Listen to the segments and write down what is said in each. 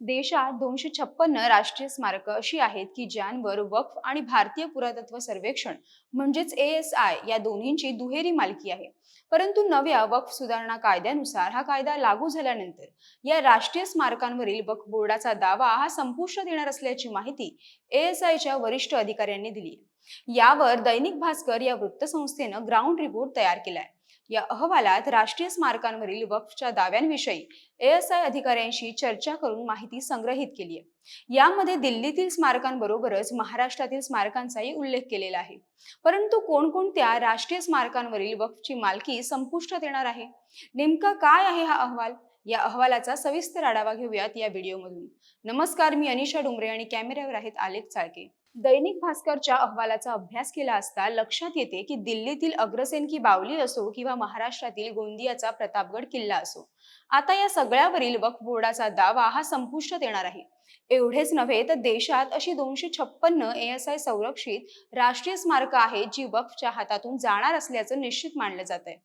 देशात दोनशे छप्पन्न राष्ट्रीय स्मारकं अशी आहेत की ज्यांवर वक्फ आणि भारतीय पुरातत्व सर्वेक्षण म्हणजेच एस आय या दोन्हींची दुहेरी मालकी आहे. परंतु नव्या वक्फ सुधारणा कायद्यानुसार हा कायदा लागू झाल्यानंतर या राष्ट्रीय स्मारकांवरील वक्फ बोर्डाचा दावा हा संपुष्टात येणार असल्याची माहिती एएस आयच्या वरिष्ठ अधिकाऱ्यांनी दिली. यावर दैनिक भास्कर या वृत्तसंस्थेनं ग्राउंड रिपोर्ट तयार केलाय. या अहवालात राष्ट्रीय स्मारकांवरील वक्फच्या दाव्यांविषयी एएसआय अधिकाऱ्यांशी चर्चा करून माहिती संग्रहित केली आहे. यामध्ये दिल्लीतील स्मारकांबरोबरच महाराष्ट्रातील स्मारकांचाही उल्लेख केलेला आहे. परंतु कोणकोणत्या राष्ट्रीय स्मारकांवरील वक्फची मालकी संपुष्टात येणार आहे? नेमका काय आहे हा अहवाल? या अहवालाचा सविस्तर आढावा घेऊयात या व्हिडिओमधून. नमस्कार मी अनिशा डुमरे आणि कॅमेऱ्यावर आहेत आलेख चाळके. दैनिक भास्करच्या अहवालाचा अभ्यास केला असता लक्षात येते की दिल्लीतील अग्रसेन की बावली असो किंवा महाराष्ट्रातील गोंदियाचा प्रतापगड किल्ला असो. आता या सगळ्यावरील वक्फ बोर्डाचा दावा हा संपुष्टात येणार आहे. एवढेच नव्हे तर देशात अशी दोनशे छप्पन्न एएसआय संरक्षित राष्ट्रीय स्मारकं आहेत जी वक्फच्या हातातून जाणार असल्याचं निश्चित मानलं जात आहे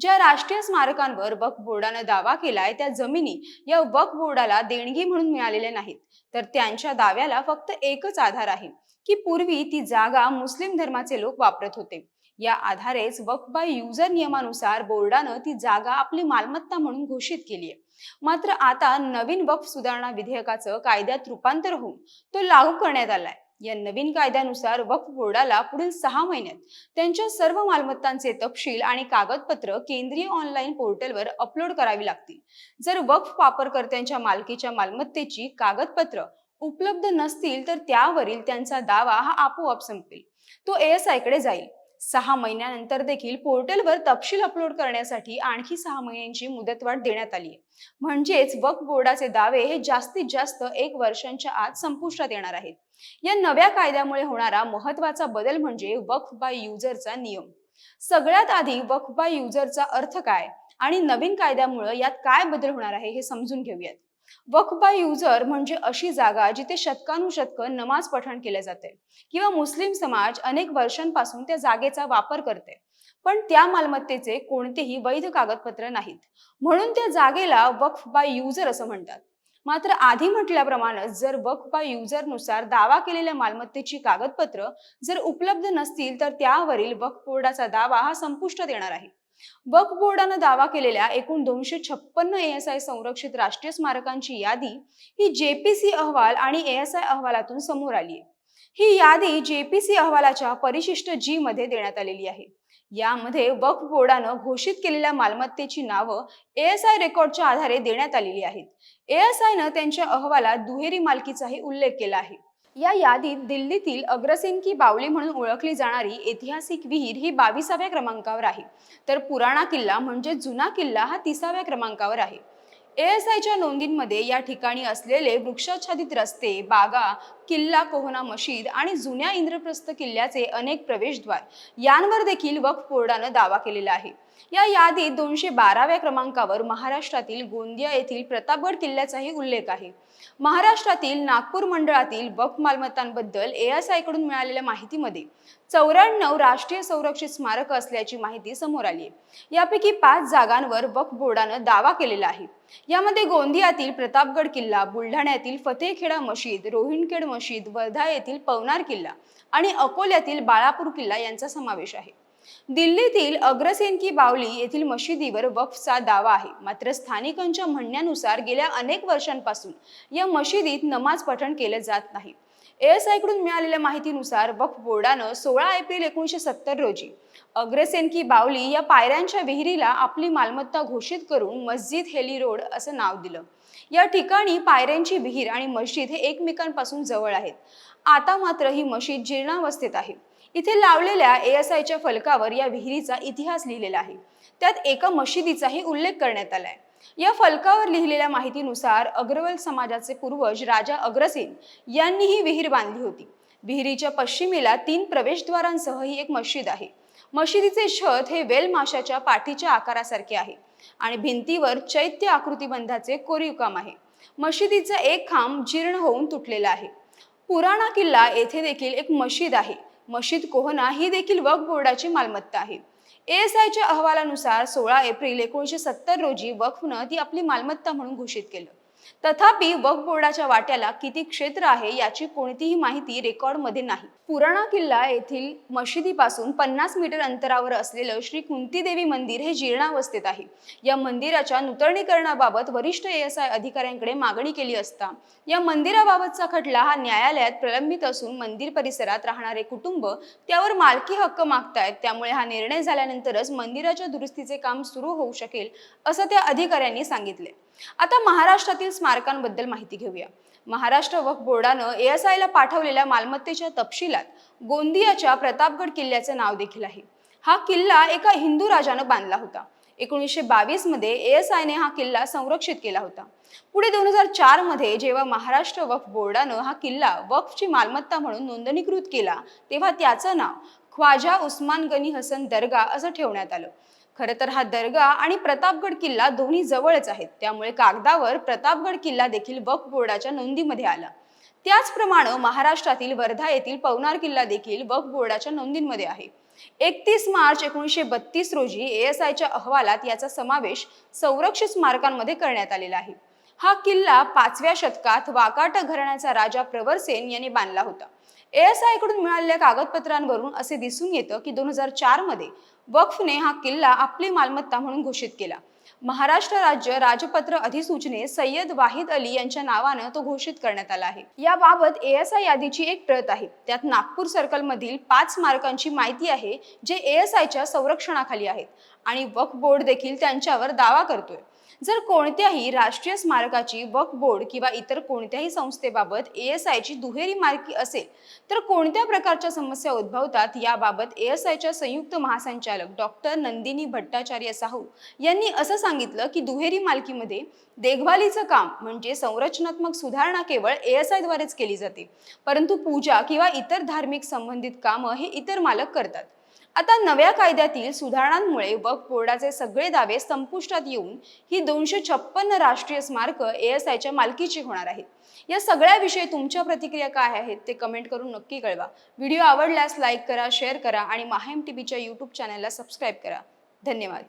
ज्या राष्ट्रीय स्मारकांवर वक्फ बोर्डानं दावा केलाय त्या जमिनी या वक्फ बोर्डाला देणगी म्हणून मिळालेल्या नाहीत. तर त्यांच्या दाव्याला फक्त एकच आधार आहे की पूर्वी ती जागा मुस्लिम धर्माचे लोक वापरत होते. या आधारेच वक्फ बाय युजर नियमानुसार बोर्डानं ती जागा आपली मालमत्ता म्हणून घोषित केली आहे. मात्र आता नवीन वक्फ सुधारणा विधेयकाचं कायद्यात रूपांतर होऊन तो लागू करण्यात आलाय. या नवीन कायद्यानुसार वक्फ बोर्डाला पुढील सहा महिन्यात त्यांच्या सर्व मालमत्तांचे तपशील आणि कागदपत्र केंद्रीय ऑनलाईन पोर्टलवर अपलोड करावी लागतील. जर वक्फ वापरकर्त्यांच्या मालकीच्या मालमत्तेची कागदपत्र उपलब्ध नसतील तर त्यावरील त्यांचा दावा हा आपोआप संपेल. तो एएसआयकडे जाईल. सहा महिन्यानंतर देखील पोर्टलवर तपशील अपलोड करण्यासाठी आणखी सहा महिन्यांची मुदतवाढ देण्यात आली आहे. म्हणजेच वक्फ बोर्डाचे दावे हे जास्तीत जास्त एक वर्षांच्या आत संपुष्टात येणार आहेत. या नव्या कायद्यामुळे होणारा महत्त्वाचा बदल म्हणजे वक्फ बाय युजरचा नियम. सगळ्यात आधी वक्फ बाय युजरचा अर्थ काय आणि नवीन कायद्यामुळे यात काय बदल होणार आहे हे समजून घेऊयात. वक्फ बाय युजर म्हणजे अशी जागा जिथे शतकानुशतक नमाज पठण केले जाते किंवा मुस्लिम समाज अनेक वर्षांपासून त्या जागेचा वापर करते. पण त्या मालमत्तेचे कोणतेही वैध कागदपत्र नाहीत. म्हणून त्या जागेला वक्फ बाय युजर असं म्हणतात. मात्र आधी म्हटल्याप्रमाणे जर वक्फ बाय युजरनुसार दावा केलेल्या मालमत्तेची कागदपत्र जर उपलब्ध नसतील तर त्यावरील वक्फ बोर्डाचा दावा हा संपुष्टात येणार आहे. वक्फ बोर्डानं दावा केलेल्या एकूण दोनशे छप्पन्न एएसआय संरक्षित राष्ट्रीय स्मारकांची यादी ही जेपीसी अहवाल आणि एएसआय अहवालातून समोर आली आहे ही यादी जेपीसी अहवालाच्या परिशिष्ट जी मध्ये देण्यात आलेली आहे. यामध्ये वक्फ बोर्डानं घोषित केलेल्या मालमत्तेची नावं एएसआय रेकॉर्डच्या आधारे देण्यात आलेली आहेत. एएसआयनं त्यांच्या अहवालात दुहेरी मालकीचाही उल्लेख केला आहे. या यादीत दिल्लीतील अग्रसेन की बावली म्हणून ओळखली जाणारी ऐतिहासिक विहीर ही बावीसाव्या क्रमांकावर आहे. तर पुराणा किल्ला म्हणजे जुना किल्ला हा तिसाव्या क्रमांकावर आहे. एएसआयच्या नोंदींमध्ये या ठिकाणी असलेले वृक्षाच्छादित रस्ते बागा किल्ला कोहना मशीद आणि जुन्या इंद्रप्रस्थ किल्ल्याचे अनेक प्रवेशद्वार यांवर देखील वक्फ बोर्डानं दावा केलेला आहे. या यादीत दोनशे बाराव्या क्रमांकावर महाराष्ट्रातील गोंदिया येथील प्रतापगड किल्ल्याचाही उल्लेख आहे. महाराष्ट्रातील नागपूर मंडळातील वक्फ मालमत्तांबद्दल एएसआयकडून मिळालेल्या माहितीमध्ये चौऱ्याण्णव राष्ट्रीय संरक्षित स्मारक असल्याची माहिती समोर आली आहे. यापैकी पाच जागांवर वक्फ बोर्डानं दावा केलेला आहे. यामध्ये गोंदियातील प्रतापगड किल्ला बुलढाण्यातील फतेखेडा मशीद रोहिणखेड मशीद वर्धा येथील पवनार किल्ला आणि अकोल्यातील बाळापूर किल्ला यांचा समावेश आहे. दिल्लीतील अग्रसेन की बावली येथील मशिदीवर वक्फचा दावा आहे. मात्र स्थानिकांच्या म्हणण्यानुसार गेल्या अनेक वर्षांपासून या मशिदीत नमाज पठण केले जात नाही. एएसआयकडून मिळालेल्या माहितीनुसार वक्फ बोर्डानं सोळा एप्रिल एकोणीसशे सत्तर रोजी अग्रसेन की बावली या पायऱ्यांच्या विहिरीला आपली मालमत्ता घोषित करून मस्जिद हेली रोड असं नाव दिलं. या ठिकाणी पायऱ्यांची विहीर आणि मस्जिद हे एकमेकांपासून जवळ आहेत. आता मात्र ही मशीद जीर्णावस्थेत आहे. इथे लावलेल्या एएसआयच्या फलकावर या विहिरीचा इतिहास लिहिलेला आहे. त्यात एका मशिदीचाही उल्लेख करण्यात आलाय. या फलकावर लिहिलेल्या माहितीनुसार अग्रवल समाजाचे पूर्वज राजा अग्रसेन यांनी ही विहीर बांधली होती. विहिरीच्या पश्चिमेला तीन प्रवेशद्वारांसह ही एक मशीद आहे. मशिदीचे छत हे वेल माशाच्या पाठीच्या आकारासारखे आहे आणि भिंतीवर चैत्य आकृतीबंधाचे कोरीव काम आहे. मशिदीचा एक खांब जीर्ण होऊन तुटलेला आहे. पुराणा किल्ला येथे देखील एक मशीद आहे. मशीद कोहना ही देखील वक्फ बोर्डाची मालमत्ता आहे. एएसआयच्या अहवालानुसार सोळा एप्रिल एकोणीसशे सत्तर रोजी वक्फनं ती आपली मालमत्ता म्हणून घोषित केलं. तथापि वक्फ बोर्डाच्या वाट्याला किती क्षेत्र आहे याची कोणतीही माहिती रेकॉर्डमध्ये नाही. पुराणा किल्ला येथील मशिदीपासून पन्नास मीटर अंतरावर असलेलं श्री कुंतीदेवी मंदिर हे जीर्णावस्थेत आहे. या मंदिराच्या नूतनीकरणाबाबत वरिष्ठ एएसआय अधिकाऱ्यांकडे मागणी केली असता या मंदिराबाबतचा खटला हा न्यायालयात प्रलंबित असून मंदिर परिसरात राहणारे कुटुंब त्यावर मालकी हक्क मागतायत त्यामुळे हा निर्णय झाल्यानंतरच मंदिराच्या दुरुस्तीचे काम सुरू होऊ शकेल असं त्या अधिकाऱ्यांनी सांगितले. आता महाराष्ट्रातील स्मारकांबद्दल माहिती घेऊया. महाराष्ट्र वक्फ बोर्डानं एएसआय ला पाठवलेल्या मालमत्तेच्या तपशिलात गोंदियाच्या प्रतापगड किल्ल्याचं नाव देखील आहे. हा किल्ला एका हिंदू राजानं बांधला होता. एकोणीसशे बावीसमध्ये एएसआयने हा किल्ला संरक्षित केला होता. पुढे दोन हजार चारमध्ये जेव्हा महाराष्ट्र वक्फ बोर्डानं हा किल्ला वक्फची मालमत्ता म्हणून नोंदणीकृत केला तेव्हा त्याचं नाव ख्वाजा उस्मान गनी हसन दर्गा असं ठेवण्यात आलं. खरं तर हा दर्गा आणि प्रतापगड किल्ला दोन्ही जवळच आहेत. त्यामुळे कागदावर प्रतापगड किल्ला देखील वक्फ बोर्डाच्या नोंदीमध्ये आला. त्याचप्रमाणे महाराष्ट्रातील वर्धा येथील पवनार किल्ला देखील वक्फ बोर्डाच्या नोंदींमध्ये आहे. एकतीस मार्च एकोणीसशे बत्तीस रोजी एएसआयच्या अहवालात याचा समावेश संरक्षित स्मारकांमध्ये करण्यात आलेला आहे. हा किल्ला पाचव्या शतकात वाकाट घराण्याचा राजा प्रवरसेन यांनी बांधला होता. एएसआयकडून मिळालेल्या कागदपत्रांवरून असे दिसून येतं की दोन हजार चारमध्ये वक्फने हा किल्ला आपली मालमत्ता म्हणून घोषित केला. महाराष्ट्र राज्य राजपत्र अधिसूचने सय्यद वाहिद अली यांच्या नावानं तो घोषित करण्यात आला आहे. याबाबत एएसआय यादीची एक प्रत आहे. त्यात नागपूर सर्कल मधील पाच स्मारकांची माहिती आहे जे एएसआयच्या संरक्षणाखाली आहेत. आणि वक्फ बोर्ड देखील त्यांच्यावर दावा करतोय. जर कोणत्याही राष्ट्रीय स्मारकाची वक्फ बोर्ड किंवा इतर कोणत्याही संस्थेबाबत एएसआयची दुहेरी मालकी असेल तर कोणत्या प्रकारच्या समस्या उद्भवतात याबाबत एएसआयच्या संयुक्त महासंचालक डॉक्टर नंदिनी भट्टाचार्य साहू यांनी असं सांगितलं की दुहेरी मालकीमध्ये देखभालीचं काम म्हणजे संरचनात्मक सुधारणा केवळ एएसआय द्वारेच केली जाते परंतु पूजा किंवा इतर धार्मिक संबंधित कामं हे इतर मालक करतात. आता नव्या कायद्यातील सुधारणांमुळे वक्फ बोर्डाचे सगळे दावे संपुष्टात येऊन ही दोनशे छप्पन्न राष्ट्रीय स्मारक एएसआयच्या मालकीची होणार आहेत. या सगळ्याविषयी तुमच्या प्रतिक्रिया काय आहेत ते कमेंट करून नक्की कळवा. व्हिडिओ आवडल्यास लाईक करा शेअर करा आणि माहेम टीव्हीच्या यूट्यूब चॅनलला सबस्क्राईब करा. धन्यवाद.